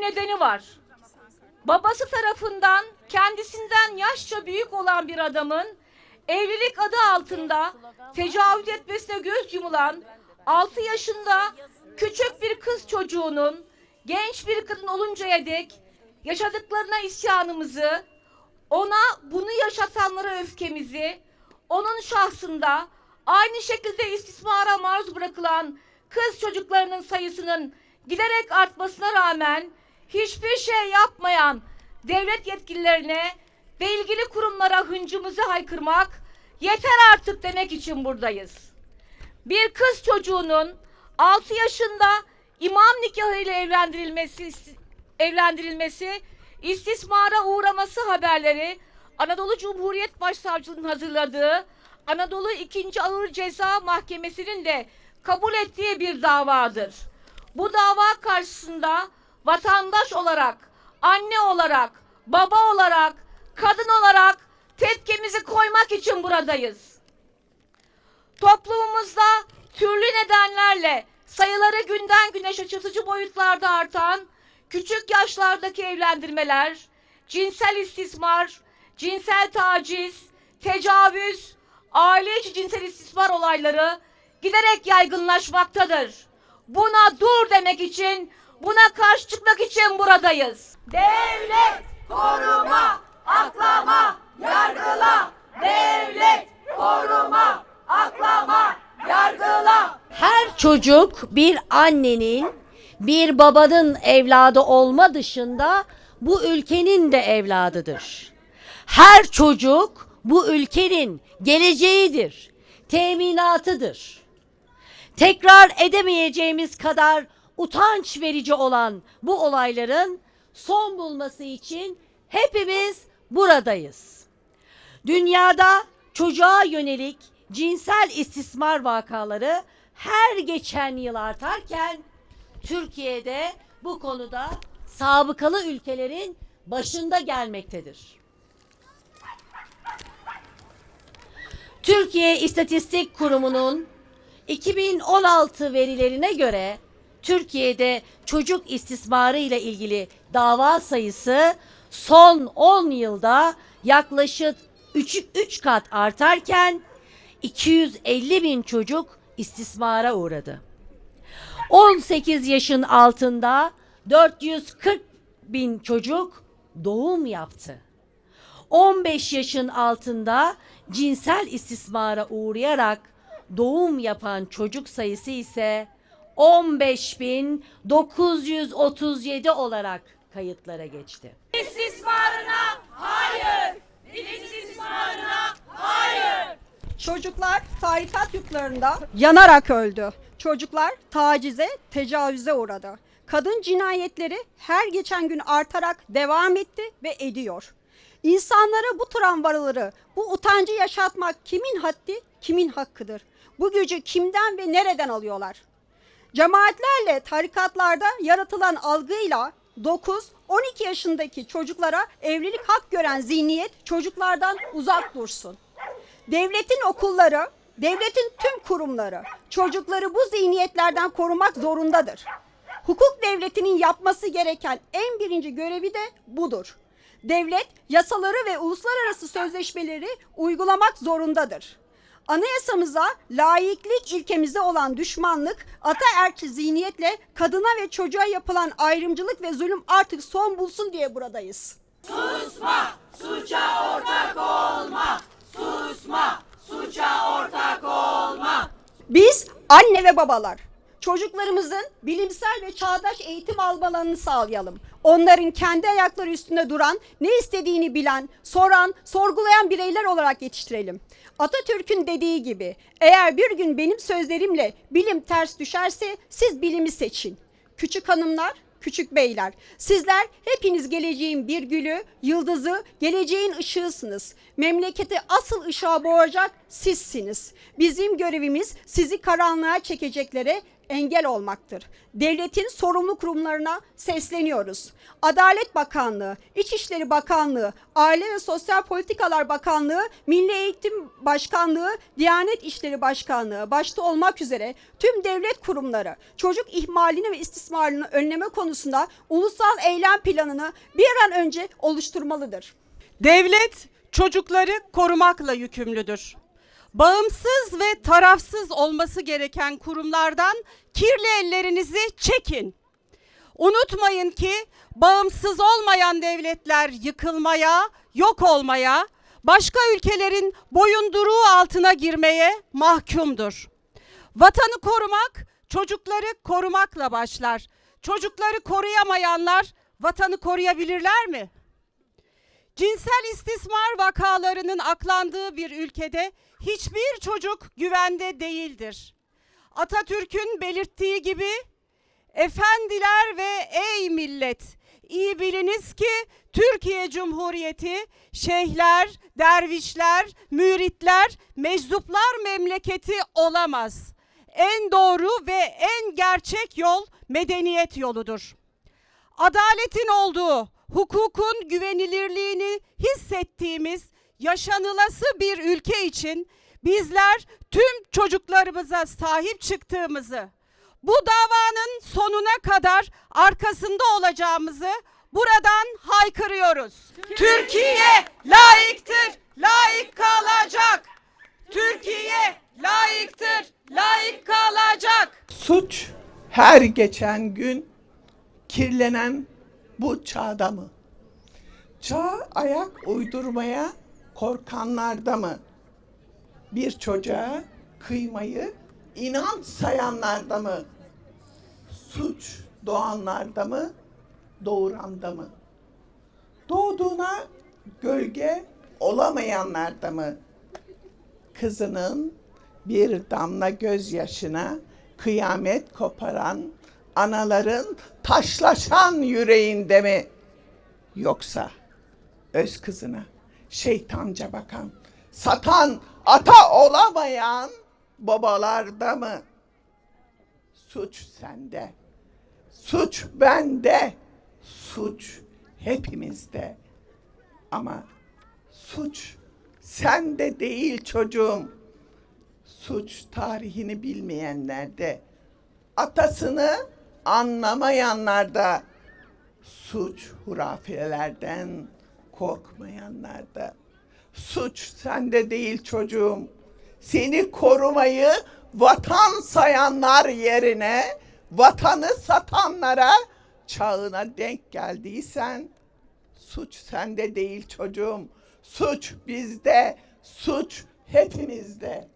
nedeni var. Babası tarafından kendisinden yaşça büyük olan bir adamın evlilik adı altında tecavüz etmesine göz yumulan 6 yaşında küçük bir kız çocuğunun genç bir kadın oluncaya dek yaşadıklarına isyanımızı, ona bunu yaşatanlara öfkemizi, onun şahsında aynı şekilde istismara maruz bırakılan kız çocuklarının sayısının giderek artmasına rağmen hiçbir şey yapmayan devlet yetkililerine ve ilgili kurumlara hıncımızı haykırmak yeter artık demek için buradayız. Bir kız çocuğunun 6 yaşında imam nikahıyla evlendirilmesi evlendirilmesi, istismara uğraması haberleri Anadolu Cumhuriyet Başsavcılığı'nın hazırladığı Anadolu 2. Ağır Ceza Mahkemesi'nin de kabul ettiği bir davadır. Bu dava karşısında vatandaş olarak, anne olarak, baba olarak, kadın olarak tepkimizi koymak için buradayız. Toplumumuzda türlü nedenlerle sayıları günden güne şaşırtıcı boyutlarda artan küçük yaşlardaki evlendirmeler, cinsel istismar, cinsel taciz, tecavüz, aile içi cinsel istismar olayları giderek yaygınlaşmaktadır. Buna dur demek için, buna karşı çıkmak için buradayız. Devlet koruma, aklama, yargıla. Devlet koruma, aklama, yargıla. Her çocuk bir annenin, bir babanın evladı olma dışında bu ülkenin de evladıdır. Her çocuk bu ülkenin geleceğidir, teminatıdır. Tekrar edemeyeceğimiz kadar utanç verici olan bu olayların son bulması için hepimiz buradayız. Dünyada çocuğa yönelik cinsel istismar vakaları her geçen yıl artarken Türkiye'de bu konuda sabıkalı ülkelerin başında gelmektedir. Türkiye İstatistik Kurumu'nun 2016 verilerine göre Türkiye'de çocuk istismarı ile ilgili dava sayısı son 10 yılda yaklaşık 3, 3 kat artarken 250 bin çocuk istismara uğradı. 18 yaşın altında 440 bin çocuk doğum yaptı. 15 yaşın altında cinsel istismara uğrayarak doğum yapan çocuk sayısı ise 15.937 olarak kayıtlara geçti. İstismarına hayır. İstismarına hayır. Çocuklar tarikat yurtlarında yanarak öldü. Çocuklar tacize, tecavüze uğradı. Kadın cinayetleri her geçen gün artarak devam etti ve ediyor. İnsanlara bu travmaları, bu utancı yaşatmak kimin haddi, kimin hakkıdır? Bu gücü kimden ve nereden alıyorlar? Cemaatlerle tarikatlarda yaratılan algıyla 9-12 yaşındaki çocuklara evlilik hak gören zihniyet çocuklardan uzak dursun. Devletin okulları, devletin tüm kurumları çocukları bu zihniyetlerden korumak zorundadır. Hukuk devletinin yapması gereken en birinci görevi de budur. Devlet yasaları ve uluslararası sözleşmeleri uygulamak zorundadır. Anayasamıza layıklık ilkemize olan düşmanlık, ataerkil zihniyetle kadına ve çocuğa yapılan ayrımcılık ve zulüm artık son bulsun diye buradayız. Biz anne ve babalar çocuklarımızın bilimsel ve çağdaş eğitim almalarını sağlayalım. Onların kendi ayakları üstünde duran, ne istediğini bilen, soran, sorgulayan bireyler olarak yetiştirelim. Atatürk'ün dediği gibi eğer bir gün benim sözlerimle bilim ters düşerse siz bilimi seçin. Küçük hanımlar, küçük beyler. Sizler hepiniz geleceğin bir gülü, yıldızı, geleceğin ışığısınız. Memleketi asıl ışığa boğacak sizsiniz. Bizim görevimiz sizi karanlığa çekeceklere engel olmaktır. Devletin sorumlu kurumlarına sesleniyoruz. Adalet Bakanlığı, İçişleri Bakanlığı, Aile ve Sosyal Politikalar Bakanlığı, Milli Eğitim Başkanlığı, Diyanet İşleri Başkanlığı başta olmak üzere tüm devlet kurumları çocuk ihmalini ve istismarını önleme konusunda ulusal eylem planını bir an önce oluşturmalıdır. Devlet çocukları korumakla yükümlüdür. Bağımsız ve tarafsız olması gereken kurumlardan kirli ellerinizi çekin. Unutmayın ki bağımsız olmayan devletler yıkılmaya, yok olmaya, başka ülkelerin boyunduruğu altına girmeye mahkumdur. Vatanı korumak çocukları korumakla başlar. Çocukları koruyamayanlar vatanı koruyabilirler mi? Cinsel istismar vakalarının aklandığı bir ülkede hiçbir çocuk güvende değildir. Atatürk'ün belirttiği gibi efendiler ve ey millet iyi biliniz ki Türkiye Cumhuriyeti şeyhler, dervişler, müritler, meczuplar memleketi olamaz. En doğru ve en gerçek yol medeniyet yoludur adaletin olduğu, hukukun güvenilirliğini hissettiğimiz yaşanılası bir ülke için bizler tüm çocuklarımıza sahip çıktığımızı, bu davanın sonuna kadar arkasında olacağımızı buradan haykırıyoruz. Türkiye layıktır, layık kalacak. Türkiye layıktır, layık kalacak. Suç her geçen gün kirlenen bu çağda mı? Çağ ayak uydurmaya korkanlarda mı? Bir çocuğa kıymayı inanç sayanlarda mı? Suç doğanlarda mı? Doğuranda mı? Doğduğuna gölge olamayanlarda mı? kızının bir damla gözyaşına kıyamet koparan anaların taşlaşan yüreğinde mi? Yoksa öz kızına şeytanca bakan, satan, ata olamayan babalarda mı? Suç sende. Suç bende. Suç hepimizde. Ama suç sende değil çocuğum. Suç tarihini bilmeyenlerde, atasını anlamayanlarda, suç hurafelerden korkmayanlarda. Suç sende değil çocuğum. Seni korumayı vatan sayanlar yerine vatanı satanlara çağına denk geldiysen Suç sende değil çocuğum. Suç bizde. Suç hepimizde.